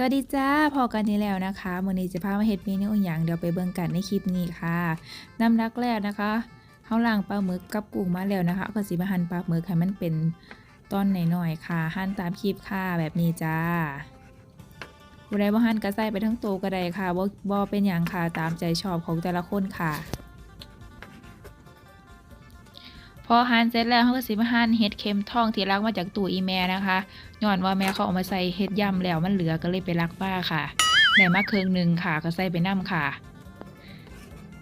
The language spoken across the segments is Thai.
สวัสดีจ้าพอกันนี้แล้วนะคะมื้อนี้จะพามาเฮ็ดเมนูอหย่างเดี๋ยวไปเบิ่งกันในคลิปนี้ค่ะน้ำรักแรกนะคะเฮาล้างปลาหมึกกับกุ้งมาแล้วนะคะ ก็สิมาหั่นปลาหมึกให้มันเป็นตอนหน่อยๆค่ะ หั่นตามคลิปค่ะแบบนี้จ้าผู้ใดบ่หั่นก็ใส่ไปทั้งโตวก็ได้ค่ะบ่บ่เป็นหยังค่ะตามใจชอบของแต่ละคนค่ะ พอหั่นเสร็จแล้วเขาก็สิมาหั่นเห็ดเข็มทองที่รักมาจากตู้อีแม่นะคะย้อนว่าแม่เขาเอามาใส่เห็ดยำแล้วมันเหลือก็เลยไปรักป้าค่ะได้มาเคืองหนึ่งค่ะก็ใส่ไปน้ำค่ะ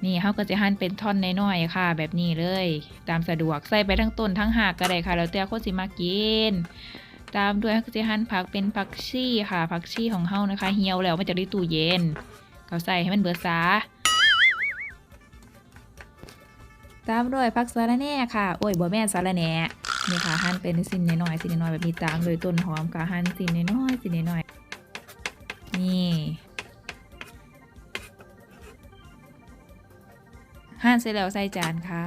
นี่เขาก็จะหั่นเป็นท่อนน้อยๆค่ะ แบบนี้เลย ตามสะดวกใส่ไปทั้งต้นทั้งหากก็ได้ค่ะ แล้วแต่คนสิมากินตามด้วยเขาก็จะหั่นผักเป็นผักชีค่ะผักชีของเฮานะคะ เหี่ยวแล้วมาจากในตู้เย็นก็ใส่ให้มันเบิดซา ตามด้วยผักสะระแหน่ค่ะ โอ้ยบ่แม่สะระแหน่นี่ค่ะหั่นเป็นสิ้นน้อยๆสิ้นน้อยๆแบบนี้ตามด้วยต้นหอมค่ะหั่นสิ้นน้อยๆสิ้นน้อยๆนี่หั่นเสร็จแล้วใส่จานค่ะ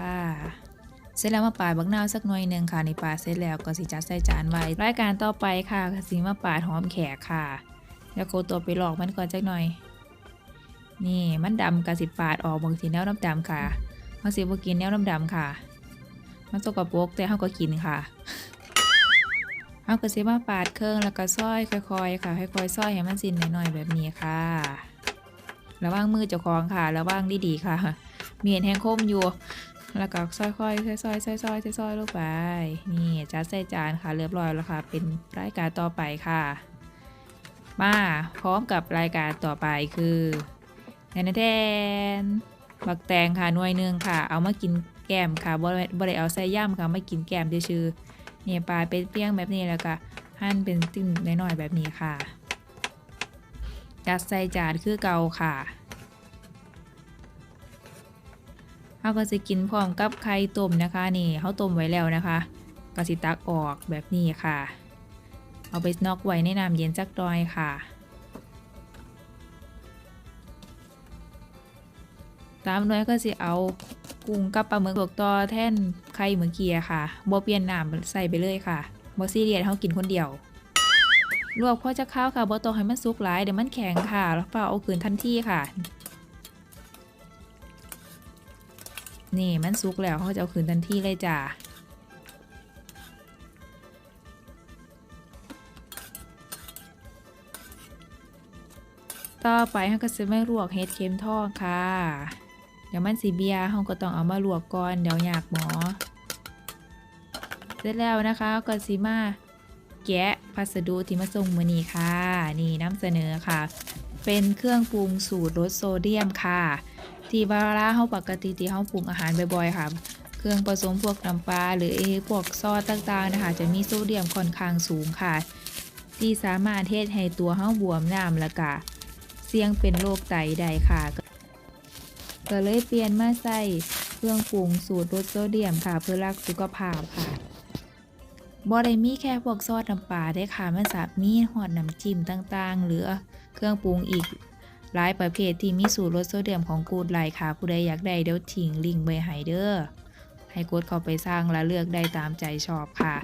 เสร็จแล้วมาปาดบักนาวสักหน่อยหนึ่งค่ะในปาดเสร็จแล้วก็สิจัดใส่จานไว้รายการต่อไปค่ะสิมาปาดหอมแขกค่ะ แล้วก็ตัวไปหลอกมันก่อนจักหน่อย นี่มันดำกะสิปาดออกบางทีแนวดำค่ะ เขาสิบ่กินแนวดำๆค่ะ มันสกปรกแต่เขาก็กินค่ะเขาก็สิมาปาดเครื่องแล้วก็ซอยค่อยๆ ค่ะ ค่อยๆซอยให้มันสิ้นหน่อยๆแบบนี้ค่ะระวังมือเจ้าของค่ะระวังดีๆค่ะ เมีเห็นแห้งคมอยู่ แล้วก็ซอยๆซอยๆซอยๆซอยๆซอยๆลงไป นี่จัดใส่จานค่ะเรียบร้อยแล้วค่ะ เป็นรายการต่อไปค่ะ มาพร้อมกับรายการต่อไปคือแทนแทน บักแตงค่ะหน่วยหนึ่งค่ะ เอามากินแกมค่ะบ่ได้บ่ได้เอาใส่ย่ำค่ะมากินแกมชื่อๆเนี่ยปลาเป็นเปี้ยงแบบนี้แล้วก็หั่นเป็นติ้นน้อยๆแบบนี้ค่ะจัดใส่จานคือเก่าค่ะเขาก็จะกินพร้อมกับไข่ต้มนะคะนี่เขาต้มไว้แล้วนะคะก็สิตักออกแบบนี้ค่ะ เอาไปนอกไว้ในน้ำเย็นจักหน่อยค่ะ ตามด้วยก็สิเอากุ้งกับปลาหมึกลวกต่อแท่นไข่เหมื่อกี้อะค่ะบ่เปลี่ยนน้ำใส่ไปเลยค่ะบ่ซีเรียสเฮากินคนเดียวลวกพอจะข้าวค่ะบ่ต้องให้มันสุกหลายเดี๋ยวมันแข็งค่ะ แล้วเปล่าเอาคืนทันทีค่ะ นี่มันสุกแล้วเขาจะเอาคืนทันทีเลยจ้ะต่อไปเขาก็จะไม่ลวกเห็ดเข็มทองค่ะ เดี๋ยวมันสีเบียร์เราก็ต้องเอามาลวกก่อนเดี๋ยวอยากหมอ เสร็จแล้วนะคะก็สีมาแกะพัสดุที่มาส่งมือนี้ค่ะ นี่นำเสนอค่ะ เป็นเครื่องปรุงสูตรลดโซเดียมค่ะ ที่เวลาเฮาปกติที่เฮาปรุงอาหารบ่อยๆค่ะ เครื่องผสมพวกน้ำปลาหรือไอ้พวกซอสต่างๆนะคะ จะมีโซเดียมค่อนข้างสูงค่ะ ที่สามารถเทศให้ตัวเฮาบวมน้ำล้วก็เสี่ยงเป็นโรคไตได้ค่ะ ก็เลยเปลี่ยนมาใส่เครื่องปรุงสูตรลดโซเดียมค่ะ เพื่อรักสุขภาพค่ะบ่ได้มีแค่พวกซอสน้ำปลาได้ค่ะมันสามมีหอดน้ำจิ้มต่างๆ หรือเครื่องปรุงอีกหลายประเภทที่มีสูตรลดโซเดียมของกูดไลค่ะ ผู้ใดอยากได้เดี๋ยวทิ้งลิงก์ไว้ให้เด้อให้กดเข้าไปสร้างและเลือกได้ตามใจชอบค่ะ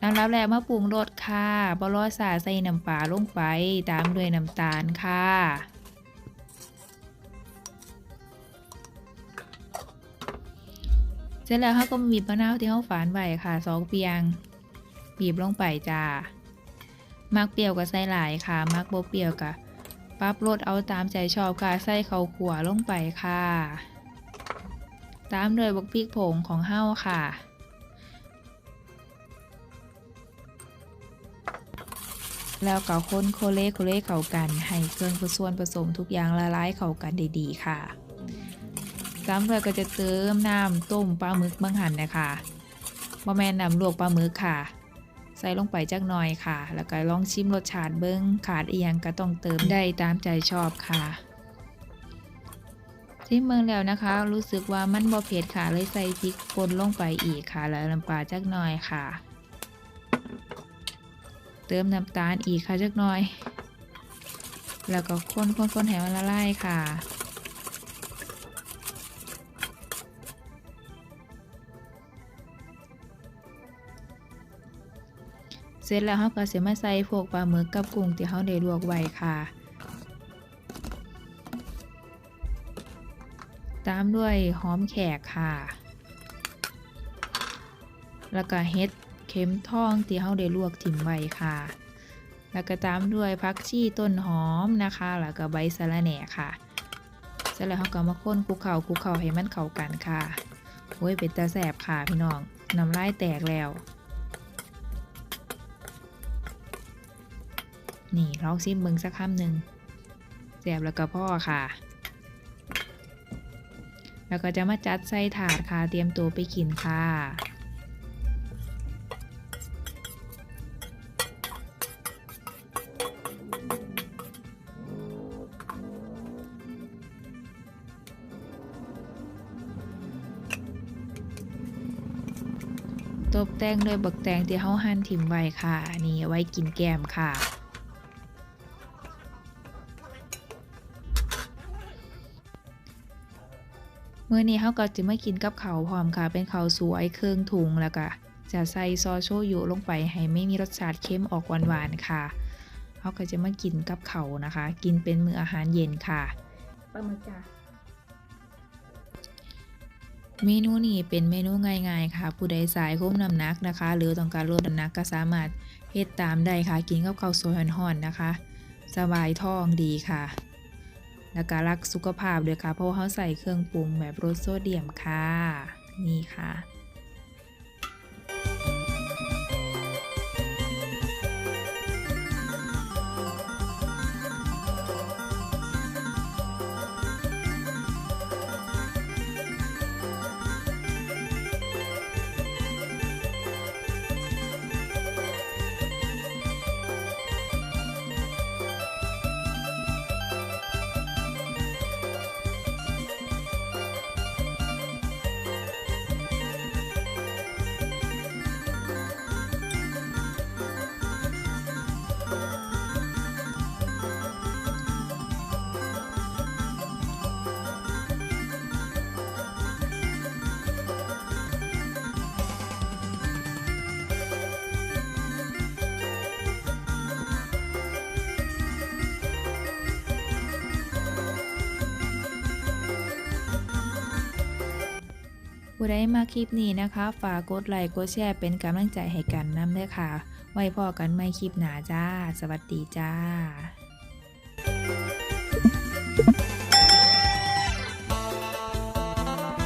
น้ำรับแล้วมาปรุงรสค่ะบรอสาใส่น้ำปลาลงไปตามด้วยน้ำตาลค่ะ ร็จแล้วเขาก็บีบมะนาวที่เขาฝานไว้ค่ะสองเปียง บีบลงไปจ้ามักเปรี้ยวก็ใส่หลายค่ะ มักบ่เปรี้ยวก็ปรับรสเอาตามใจชอบค่ะใส่ข้าวขัวลงไปค่ะ ตามด้วยบักพริกผงของเฮาค่ะ แล้วก็คนโคเลโคเลเข้ากัน ให้เครื่องผส่วนผสมทุกอย่างละลายเข้ากันด้ดีค่ะ ตามด้วยก็จะเติมน้ำต้มปลาหมึกบางหั่นนะคะบะแมนน้ำลวกปลาหมึกค่ะ ใส่ลงไปจักหน่อยค่ะ แล้วก็ลองชิมรสชาติเบิ้งขาดเอียงก็ต้องเติมได้ตามใจชอบค่ะชิมเมืองแล้วนะคะ รู้สึกว่ามันบ่เผ็ดค่ะเลยใส่พริกป่นลงไปอีกค่ะ แล้วน้ำปลาจักหน่อยค่ะ เติมน้ำตาลอีกค่ะจักหน่อย แล้วก็คนคนคนให้มันละลายค่ะ ร็จแล้วเราก็สิมาใส่พวกปลาหมึกกับกุ้งที่เราได้ลวกไว้ค่ะ ตามด้วยหอมแขกค่ะ แล้วก็เฮ็ดเข็มทองที่เราได้ลวกถิ่มไว้ค่ะ แล้วก็ตามด้วยผักชีต้นหอมนะคะ แล้วก็ใบสะระแหน่ค่ะเสร็จแล้วเราก็มาค้นคลุกเข่าคลุกเข่าให้มันเข้ากันค่ะโอ้ยเป็นตาแสบค่ะพี่น้องน้ำลายแตกแล้ว นี่ลองซิมเบิงสักคำหนึ่งแสบแล้วก็พ่อค่ะ แล้วก็จะมาจัดใส่ถาดค่ะ เตรียมตัวไปกินค่ะตบแต่งด้วยบักแตงที่เฮาหั่นถิ่มไว้ค่ะ นี่ไว้กินแกมค่ะ มื้อนี้เฮาก็จะมากินกับข้าวพร้อมค่ะ เป็นข้าวสวยเครื่องถุงแล้วก็จะใส่ซอสโชยุลงไปให้ไม่มีรสชาติเค็มออกหวานๆค่ะเฮาก็จะมากินกับข้าวนะคะ กินเป็นมื้ออาหารเย็นค่ะปลาหมึกจ้าเมนูนี้เป็นเมนูง่ายๆค่ะ ผู้ใดสายคุ้มน้ำหนักนะคะ หรือต้องการลดน้ำหนักก็สามารถเฮ็ดตามได้ค่ะ กินกับข้าวสวยห่อนๆนะคะ สบายท้องดีค่ะ แล้วก็รักสุขภาพด้วยค่ะ เพราะว่าเขาใส่เครื่องปรุงแบบรสโซเดียมค่ะ นี่ค่ะ ผู้ใดมาคลิปนี้นะคะ ฝากกดไลค์กดแชร์เป็นกำลังใจให้กันน้ำด้วยค่ะ ไว้พอกันไม่คลิปหนาจ้า สวัสดีจ้า